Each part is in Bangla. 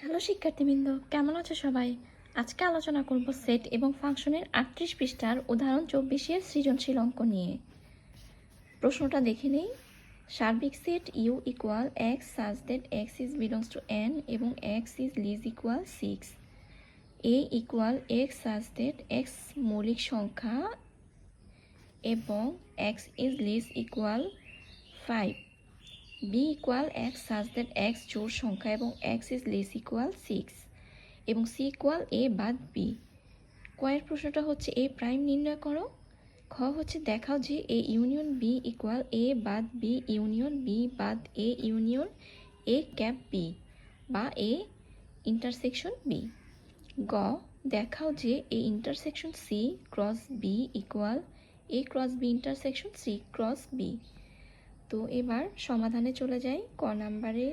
হ্যালো শিক্ষার্থীবৃন্দ, কেমন আছো সবাই? আজকে আলোচনা করব সেট এবং ফাংশনের আটত্রিশ পৃষ্ঠার উদাহরণ চব্বিশের সৃজনশীল অঙ্ক নিয়ে। প্রশ্নটা দেখে নেই। সার্বিক set U equal X such that X is belongs to N এবং X is less equal six A equal X such that X মৌলিক সংখ্যা এবং X is less equal five B equal X such that X জোড় সংখ্যা এবং X is less equal six এবং সি ইকুয়াল এ বাদ বি কয়ের প্রশ্নটা হচ্ছে এ প্রাইম নির্ণয় করো। খ হচ্ছে দেখাও যে A union B equal A বাদ বি ইউনিয়ন বি বাদ A union A cap B বা এ ইন্টারসেকশন বি গ দেখাও যে A intersection C cross B equal A cross B intersection C cross B তো এবার সমাধানে চলে যাই। ক নাম্বারে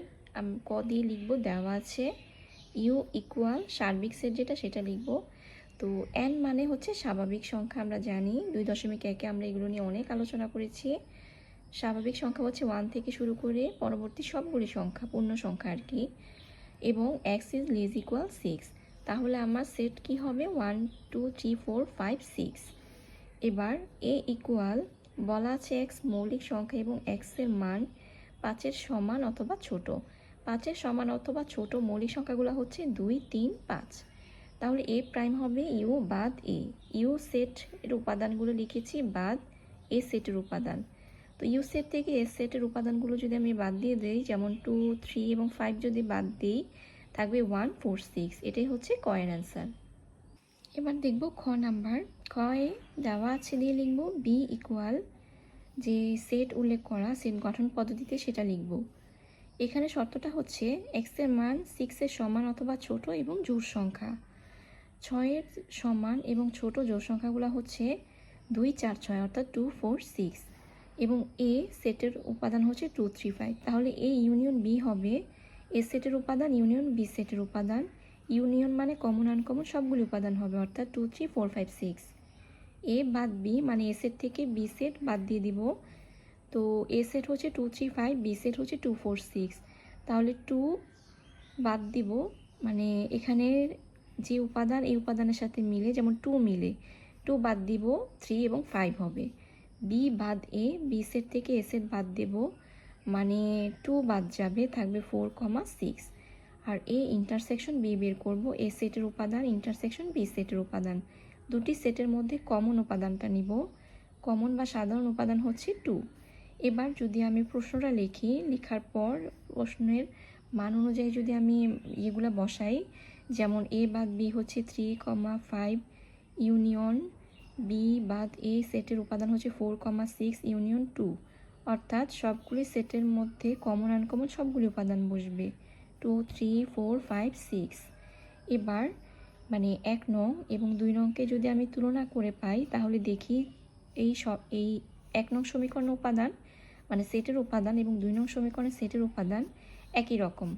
ক দিয়ে লিখব দেওয়া আছে, ইউ ইকুয়াল সার্বিক সেট যেটা সেটা লিখব। তো এন মানে হচ্ছে স্বাভাবিক সংখ্যা আমরা জানি, দুই দশমিক একে আমরা এগুলো নিয়ে অনেক আলোচনা করেছি। স্বাভাবিক সংখ্যা হচ্ছে ওয়ান থেকে শুরু করে পরবর্তী সবগুলি সংখ্যা, পূর্ণ সংখ্যা আর কি। এবং X is less equal six তাহলে আমার সেট কি হবে? One two three four five six এবার এ ইকুয়াল বলা আছে এক্স মৌলিক সংখ্যা এবং এক্সের মান পাঁচের সমান অথবা ছোট। পাঁচের সমান অথবা ছোট মৌলিক সংখ্যাগুলো হচ্ছে দুই, তিন, পাঁচ। তাহলে এ প্রাইম হবে ইউ বাদ এ ইউ সেট এর উপাদানগুলো লিখেছি বাদ এ সেটের উপাদান। তো ইউ সেট থেকে এ সেটের উপাদানগুলো যদি আমি বাদ দিয়ে দিই, যেমন টু থ্রি এবং ফাইভ যদি বাদ দিই, থাকবে ওয়ান ফোর সিক্স এটাই হচ্ছে কয়ের অ্যান্সার এবার দেখব খ নাম্বার। খয়ে দেওয়া আছে দিয়ে লিখব বি ইকুয়াল যে সেট উল্লেখ করা, সেট গঠন পদ্ধতিতে সেটা লিখব। এখানে শর্তটা হচ্ছে এক্সের মান সিক্সের সমান অথবা ছোট এবং জোড় সংখ্যা। ছয়ের সমান এবং ছোট জোড় সংখ্যাগুলো হচ্ছে দুই, চার, ছয়, অর্থাৎ টু ফোর সিক্স এবং এ সেটের উপাদান হচ্ছে টু থ্রি ফাইভ তাহলে এ ইউনিয়ন বি হবে এ সেটের উপাদান ইউনিয়ন বি সেটের উপাদান। ইউনিয়ন মানে কমন আনকমন সবগুলি উপাদান হবে, অর্থাৎ two three four five six A বাদ বি মানে এ সেট থেকে বি সেট বাদ দিয়ে দিব। তো এ সেট হচ্ছে two three five B set হচ্ছে টু ফোর সিক্স তাহলে টু বাদ দিব মানে এখানের যে উপাদান, এই উপাদানের সাথে মিলে, যেমন টু মিলে টু বাদ দিব থ্রি এবং ফাইভ হবে। বি বাদ এ বি সেট থেকে এ সেট বাদ দেব মানে টু বাদ যাবে, থাকবে ফোর কমা সিক্স আর এ ইন্টারসেকশন বি বের করব এ সেটের উপাদান ইন্টারসেকশন বি সেটের উপাদান। দুটি সেটের মধ্যে কমন উপাদানটা নিব। কমন বা সাধারণ উপাদান হচ্ছে টু এবার যদি আমি প্রশ্নটা লিখি, লেখার পর প্রশ্নের মান অনুযায়ী যদি আমি ইয়েগুলো বসাই, যেমন এ বাদ বি হচ্ছে three comma five union B বাদ এ সেটের উপাদান হচ্ছে four comma six union two অর্থাৎ সবগুলি সেটের মধ্যে কমন আনকমন সবগুলি উপাদান বসবে। Two three four five six এবার মানে এক নং এবং দুই নংকে যদি আমি তুলনা করে পাই, তাহলে দেখি এই সব, এই এক নং সমীকরণের উপাদান মানে সেটের উপাদান এবং দুই নং সমীকরণের সেটের উপাদান একই রকম।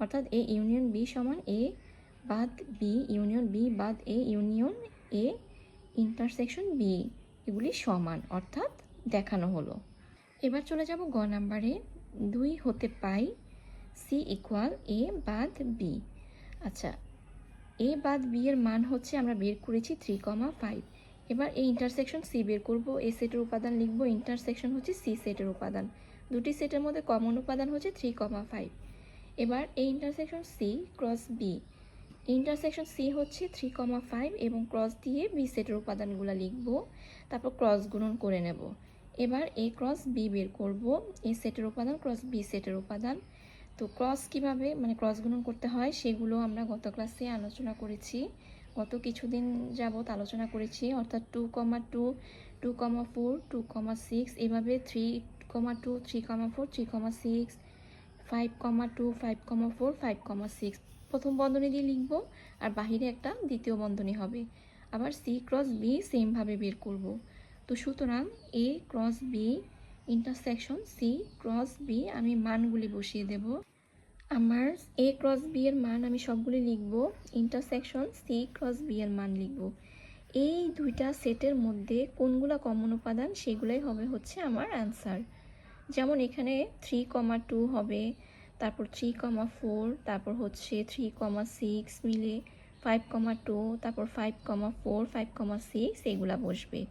অর্থাৎ এ ইউনিয়ন বি সমান এ বাদ বি ইউনিয়ন বি বাদ A union A intersection B এগুলি সমান, অর্থাৎ দেখানো হলো। এবার চলে যাব গ নাম্বারে। দুই হতে পাই সি ইকুয়াল এ বাদ বি আচ্ছা এ বাদ বি এর মান হচ্ছে আমরা বের করেছি থ্রি কমা ফাইভ এবার এই ইন্টারসেকশন সি বের করব এ সেটের উপাদান লিখব ইন্টারসেকশন হচ্ছে সি সেটের উপাদান। দুটি সেটের মধ্যে কমন উপাদান হচ্ছে থ্রি কমা ফাইভ এবার এই intersection C cross B intersection C হচ্ছে থ্রি কমা ফাইভ এবং ক্রস দিয়ে বি সেটের উপাদানগুলো লিখব, তারপর ক্রস গুণন করে নেব। এবার এ ক্রস বি বের করব এ সেটের উপাদান ক্রস বি সেটের উপাদান। তো ক্রস কীভাবে মানে ক্রস গুণন করতে হয় সেগুলো আমরা গত ক্লাসে আলোচনা করেছি। গত কিছুদিন যাবত আলোচনা করেছি, অর্থাৎ two comma two two comma four two comma six এভাবে three comma two three comma four three comma six five comma two five comma four five comma six প্রথম বন্ধনী দিয়ে লিখব আর বাহিরে একটা দ্বিতীয় বন্ধনী হবে। আবার সি ক্রস বি সেমভাবে বের করব। তো সুতরাং A cross B intersection C cross B আমি মানগুলি বসিয়ে দেব। আমার এ ক্রস বি এর মান আমি সবগুলি লিখব। ইন্টারসেকশন সি ক্রস বি এর মান লিখব। এই দুইটা সেটের মধ্যে কোনগুলো কমন উপাদান, সেগুলোই হবে হচ্ছে আমার অ্যান্সার যেমন এখানে থ্রি কমা টু হবে, তারপর থ্রি কমা ফোর তারপর হচ্ছে থ্রি কমা সিক্স মিলে ফাইভ কমা টু তারপর five comma four five comma six এগুলা বসবে।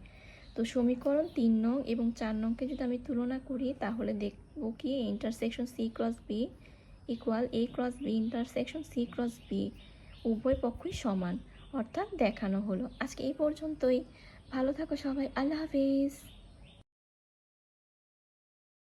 তো সমীকরণ তিন নং এবং চার নংকে যদি আমি তুলনা করি, তাহলে দেখব কি intersection C cross B equal A cross B intersection C cross B উভয় পক্ষই সমান। অর্থাৎ দেখানো হলো। আজকে এই পর্যন্তই। ভালো থাকো সবাই। আল্লাহ হাফিজ।